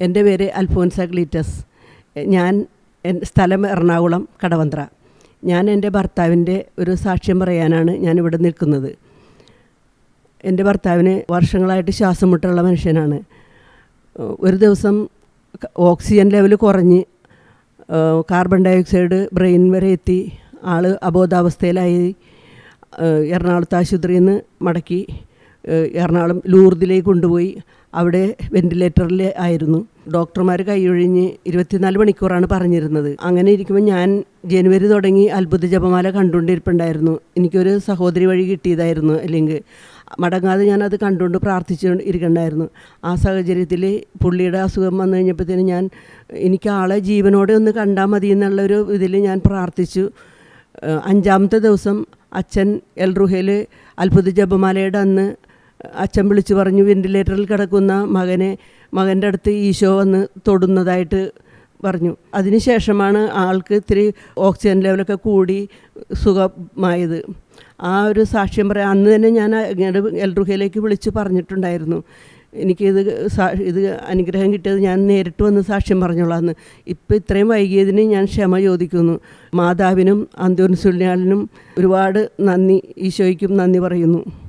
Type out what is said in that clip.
എന്റെ പേര് അൽഫോൻസ ഗ്ലീറ്റസ്. ഞാൻ സ്ഥലം എറണാകുളം കടവന്ത്ര. ഞാൻ എന്റെ ഭർത്താവിന്റെ ഒരു സാക്ഷ്യം പറയാനാണ് ഞാൻ ഇവിടെ നിൽക്കുന്നത്. എന്റെ ഭർത്താവിന് വർഷങ്ങളായിട്ട് ശ്വാസം മുട്ടുള്ള മനുഷ്യനാണ്. ഒരു ദിവസം ഓക്സിജൻ ലെവൽ കുറഞ്ഞ് കാർബൺ ഡൈ ഓക്സൈഡ് ബ്രെയിൻ വരെ എത്തി. ആൾ അബോധാവസ്ഥയിലായി. എറണാകുളത്ത് ആശുപത്രിയിൽ നിന്ന് മടക്കി. എറണാകുളം ലൂർദിലേക്ക് കൊണ്ടുപോയി. അവിടെ വെന്റിലേറ്ററിൽ ആയിരുന്നു. ഡോക്ടർമാർ കൈയൊഴിഞ്ഞ് ഇരുപത്തിനാല് മണിക്കൂറാണ് പറഞ്ഞിരുന്നത്. അങ്ങനെ ഇരിക്കുമ്പോൾ ഞാൻ ജനുവരി തുടങ്ങി അത്ഭുത ജപമാല കണ്ടുകൊണ്ടിരിപ്പുണ്ടായിരുന്നു. എനിക്കൊരു സഹോദരി വഴി കിട്ടിയതായിരുന്നു. അല്ലെങ്കിൽ മടങ്ങാതെ ഞാനത് കണ്ടുകൊണ്ട് പ്രാർത്ഥിച്ചു ഇരിക്കണ്ടായിരുന്നു ആ സാഹചര്യത്തിൽ പുള്ളിയുടെ അസുഖം വന്നു കഴിഞ്ഞപ്പോഴത്തേന് ഞാൻ എനിക്ക് ആളെ ജീവനോടെ ഒന്ന് കണ്ടാൽ മതി എന്നുള്ളൊരു ഇതിൽ ഞാൻ പ്രാർത്ഥിച്ചു. അഞ്ചാമത്തെ ദിവസം അച്ഛൻ എൽ റുഹയിൽ അത്ഭുത ജപമാലയുടെ അന്ന് അച്ഛൻ വിളിച്ചു പറഞ്ഞു വെന്റിലേറ്ററിൽ കിടക്കുന്ന മകനെ മകന്റെ അടുത്ത് ഈശോ വന്ന് തൊടുന്നതായിട്ട് പറഞ്ഞു. അതിനുശേഷമാണ് ആൾക്ക് ഇത്തിരി ഓക്സിജൻ ലെവലൊക്കെ കൂടി സുഖമായത്. ആ ഒരു സാക്ഷ്യം പറയാം അന്ന് തന്നെ ഞാൻ ഇങ്ങോട്ട് എൽ റുഹയിലേക്ക് വിളിച്ച് പറഞ്ഞിട്ടുണ്ടായിരുന്നു. എനിക്കിത് സാ ഇത് അനുഗ്രഹം കിട്ടിയത് ഞാൻ നേരിട്ട് വന്ന് സാക്ഷ്യം പറഞ്ഞോളാന്ന്. ഇപ്പം ഇത്രയും വൈകിയതിന് ഞാൻ ക്ഷമ ചോദിക്കുന്നു. മാതാവിനും അന്തോൻസുല്യാലിനും ഒരുപാട് നന്ദി ഈശോയ്ക്കും നന്ദി പറയുന്നു.